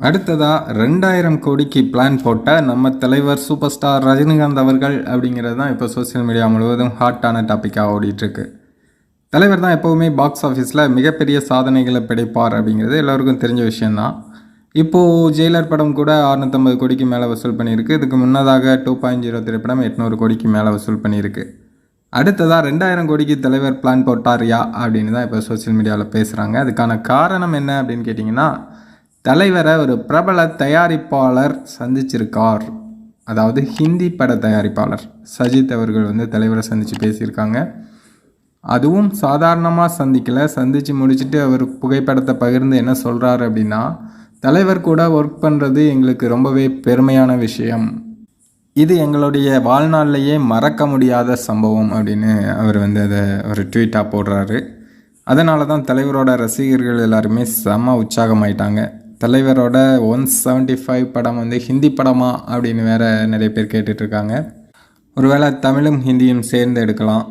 அடுத்ததாக ரெண்டாயிரம் கோடிக்கு பிளான் போட்ட நம்ம தலைவர் சூப்பர் ஸ்டார் ரஜினிகாந்த் அவர்கள் அப்படிங்கிறது தான் இப்போ சோஷியல் மீடியா முழுவதும் ஹாட்டான டாப்பிக்காக ஓடிட்டுருக்கு. தலைவர் தான் எப்போவுமே பாக்ஸ் ஆஃபீஸில் மிகப்பெரிய சாதனைகளை படைப்பார் அப்படிங்கிறது எல்லோருக்கும் தெரிஞ்ச விஷயந்தான் இப்போது ஜெயிலர் படம் கூட அறுநூத்தம்பது கோடிக்கு மேலே வசூல் பண்ணியிருக்கு. இதுக்கு முன்னதாக டூ பாயிண்ட் ஜீரோ திரைப்படம் எட்நூறு கோடிக்கு மேலே வசூல் பண்ணியிருக்கு. அடுத்ததாக ரெண்டாயிரம் கோடிக்கு தலைவர் பிளான் போட்டாரியா அப்படின்னு தான் இப்போ சோஷியல் மீடியாவில் பேசுகிறாங்க அதுக்கான காரணம் என்ன அப்படின்னு கேட்டிங்கன்னா தலைவரை ஒரு பிரபல தயாரிப்பாளர் சந்திச்சிருக்கார். அதாவது ஹிந்தி பட தயாரிப்பாளர் சஜித் அவர்கள் வந்து தலைவரை சந்தித்து பேசியிருக்காங்க. அதுவும் சாதாரணமாக சந்திக்கலை. சந்தித்து முடிச்சுட்டு அவர் புகைப்படத்தை பகிர்ந்து என்ன சொல்கிறாரு அப்படின்னா தலைவர் கூட ஒர்க் பண்ணுறது எங்களுக்கு ரொம்பவே பெருமையான விஷயம். இது எங்களுடைய வாழ்நாளிலேயே மறக்க முடியாத சம்பவம் அப்படின்னு அவர் வந்து அதை ஒரு ட்வீட்டாக போடுறாரு. அதனால தான் தலைவரோட ரசிகர்கள் எல்லாருமே செம உற்சாகமாயிட்டாங்க. தலைவரோட ஒன் செவன்ட்டி ஃபைவ் படம் வந்து ஹிந்தி படமா அப்படின்னு வேற நிறைய பேர் கேட்டுட்ருக்காங்க. ஒருவேளை தமிழும் ஹிந்தியும் சேர்ந்து எடுக்கலாம்.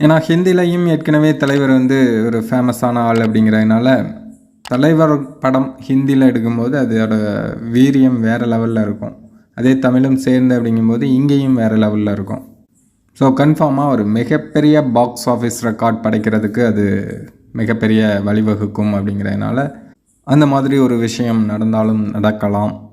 ஏன்னா ஹிந்திலையும் ஏற்கனவே தலைவர் வந்து ஒரு ஃபேமஸான ஆள் அப்படிங்கிறதுனால தலைவர் படம் ஹிந்தியில் எடுக்கும்போது அதோட வீரியம் வேறு லெவலில் இருக்கும். அதே தமிழும் சேர்ந்து அப்படிங்கும்போது இங்கேயும் வேறு லெவலில் இருக்கும். ஸோ கன்ஃபார்மாக ஒரு மிகப்பெரிய பாக்ஸ் ஆஃபீஸ் ரெக்கார்ட் படைக்கிறதுக்கு அது மிகப்பெரிய வழிவகுக்கும் அப்படிங்கிறதுனால அந்த மாதிரி ஒரு விஷயம் நடந்தாலும் நடக்கலாம்.